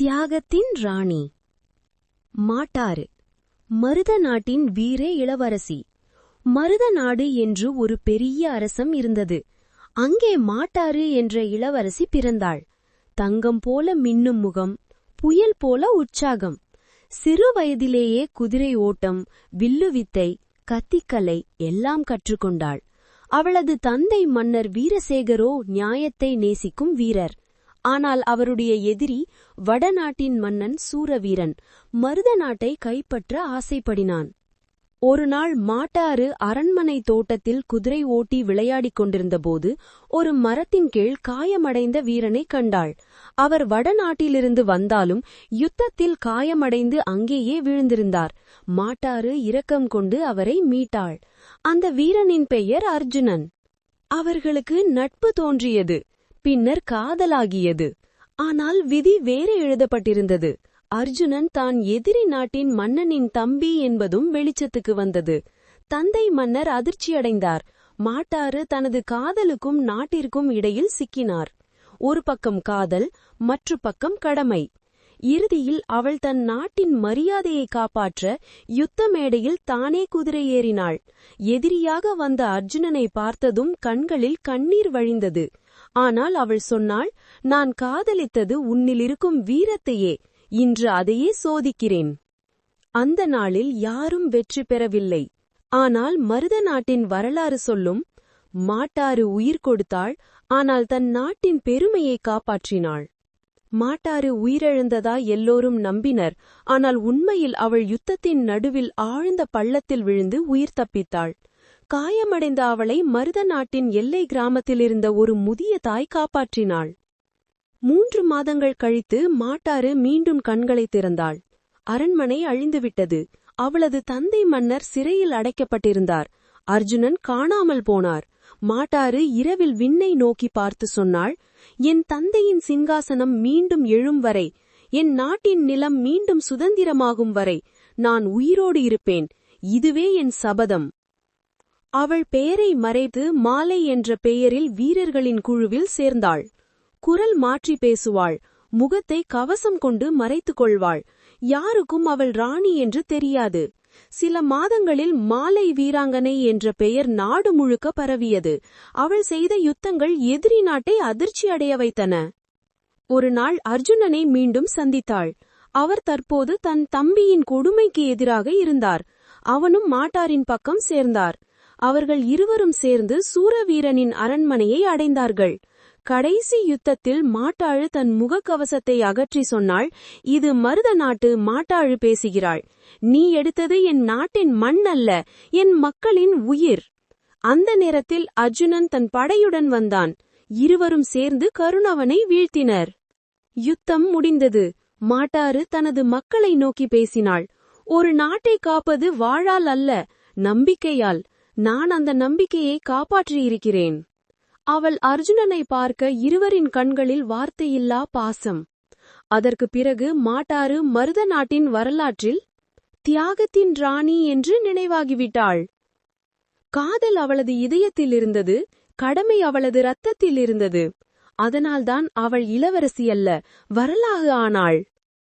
தியாகத்தின் ராணி. மாட்டாறு. மருத நாட்டின் வீரே இளவரசி. மருத நாடு என்று ஒரு பெரிய அரசம் இருந்தது. அங்கே மாட்டாறு என்ற இளவரசி பிறந்தாள். தங்கம் போல மின்னும் முகம் புயல் போல உற்சாகம். சிறு வயதிலேயே குதிரை ஓட்டம் வில்லுவித்தை கத்திக்கலை எல்லாம் கற்றுக்கொண்டாள். அவளது தந்தை மன்னர் வீரசேகரோ நியாயத்தை நேசிக்கும் வீரர். ஆனால் அவருடைய எதிரி வடநாட்டின் மன்னன் சூரவீரன் மருத நாட்டை கைப்பற்ற ஆசைப்படினான். ஒருநாள் மாட்டாறு அரண்மனை தோட்டத்தில் குதிரை ஓட்டி விளையாடிக் கொண்டிருந்தபோது ஒரு மரத்தின் கீழ் காயமடைந்த வீரனை கண்டாள். அவர் வடநாட்டிலிருந்து வந்தாலும் யுத்தத்தில் காயமடைந்து அங்கேயே விழுந்திருந்தார். மாட்டாறு இரக்கம் கொண்டு அவரை மீட்டாள். அந்த வீரனின் பெயர் அர்ஜுனன். அவர்களுக்கு நட்பு தோன்றியது. பின்னர் காதலாகியது. ஆனால் விதி வேறு எழுதப்பட்டிருந்தது. அர்ஜுனன் தான் எதிரி நாட்டின் மன்னனின் தம்பி என்பதும் வெளிச்சத்துக்கு வந்தது. தந்தை மன்னர் அதிர்ச்சியடைந்தார். மாட்டாறு தனது காதலுக்கும் நாட்டிற்கும் இடையில் சிக்கினார். ஒரு பக்கம் காதல் மற்ற பக்கம் கடமை. இறுதியில் அவள் தன் நாட்டின் மரியாதையை காப்பாற்ற யுத்த மேடையில் தானே குதிரை ஏறினாள் எதிரியாக வந்த அர்ஜுனனை பார்த்ததும் கண்களில் கண்ணீர் வழிந்தது. ஆனால் அவள் சொன்னாள் நான் காதலித்தது உன்னிலிருக்கும் வீரத்தையே இன்று அதையே சோதிக்கிறேன். அந்த நாளில் யாரும் வெற்றி பெறவில்லை. ஆனால் மருத நாட்டின் வரலாறு சொல்லும் மாட்டாறு உயிர் கொடுத்தாள் ஆனால் தன் நாட்டின் பெருமையை காப்பாற்றினாள். மாட்டாறு உயிரிழந்ததா எல்லோரும் நம்பினர். ஆனால் உண்மையில் அவள் யுத்தத்தின் நடுவில் ஆழ்ந்த பள்ளத்தில் விழுந்து உயிர் தப்பித்தாள். காயமடைந்த அவளை மருத நாட்டின் எல்லை கிராமத்திலிருந்த ஒரு முதிய தாய் காப்பாற்றினாள். மூன்று மாதங்கள் கழித்து மாட்டாறு மீண்டும் கண்களை திறந்தாள். அரண்மனை அழிந்துவிட்டது. அவளது தந்தை மன்னர் சிறையில் அடைக்கப்பட்டிருந்தார். அர்ஜுனன் காணாமல் போனார். மாட்டாறு இரவில் விண்ணை நோக்கி பார்த்து சொன்னாள் என் தந்தையின் சிங்காசனம் மீண்டும் எழும் வரை என் நாட்டின் நிலம் மீண்டும் சுதந்திரமாகும் வரை நான் உயிரோடு இருப்பேன் இதுவே என் சபதம். அவள் பெயரை மறைத்து மாலை என்ற பெயரில் வீரர்களின் குழுவில் சேர்ந்தாள். குரல் மாற்றி பேசுவாள் முகத்தை கவசம் கொண்டு மறைத்துக் கொள்வாள் யாருக்கும் அவள் ராணி என்று தெரியாது. சில மாதங்களில் மாலை வீராங்கனை என்ற பெயர் நாடு முழுக்க பரவியது. அவள் செய்த யுத்தங்கள் எதிரி நாட்டை அதிர்ச்சி அடைய வைத்தன. ஒரு நாள் அர்ஜுனனை மீண்டும் சந்தித்தாள். அவர் தற்போது தன் தம்பியின் கொடுமைக்கு எதிராக இருந்தார். அவனும் மாட்டாரின் பக்கம் சேர்ந்தார். அவர்கள் இருவரும் சேர்ந்து சூரவீரனின் அரண்மனையை அடைந்தார்கள். கடைசி யுத்தத்தில் மாட்டாழு தன் முகக்கவசத்தை அகற்றி சொன்னாள் இது மருத நாட்டு மாட்டாழு பேசுகிறாள். நீ எடுத்தது என் நாட்டின் மண் அல்ல என் மக்களின் உயிர். அந்த நேரத்தில் அர்ஜுனன் தன் படையுடன் வந்தான். இருவரும் சேர்ந்து கருணவனை வீழ்த்தினர். யுத்தம் முடிந்தது. மாட்டாறு தனது மக்களை நோக்கி பேசினாள். ஒரு நாட்டை காப்பது வாழால் அல்ல நம்பிக்கையால். நான் அந்த நம்பிக்கையை காப்பாற்றியிருக்கிறேன். அவள் அர்ஜுனனை பார்க்க இருவரின் கண்களில் வார்த்தையில்லா பாசம். அதற்கு பிறகு மாட்டாறு மருத நாட்டின் வரலாற்றில் தியாகத்தின் ராணி என்று நினைவாகிவிட்டாள். காதல் அவளது இதயத்தில் இருந்தது கடமை அவளது இரத்தத்தில் இருந்தது. அதனால்தான் அவள் இளவரசி அல்ல வரலாறு ஆனாள்.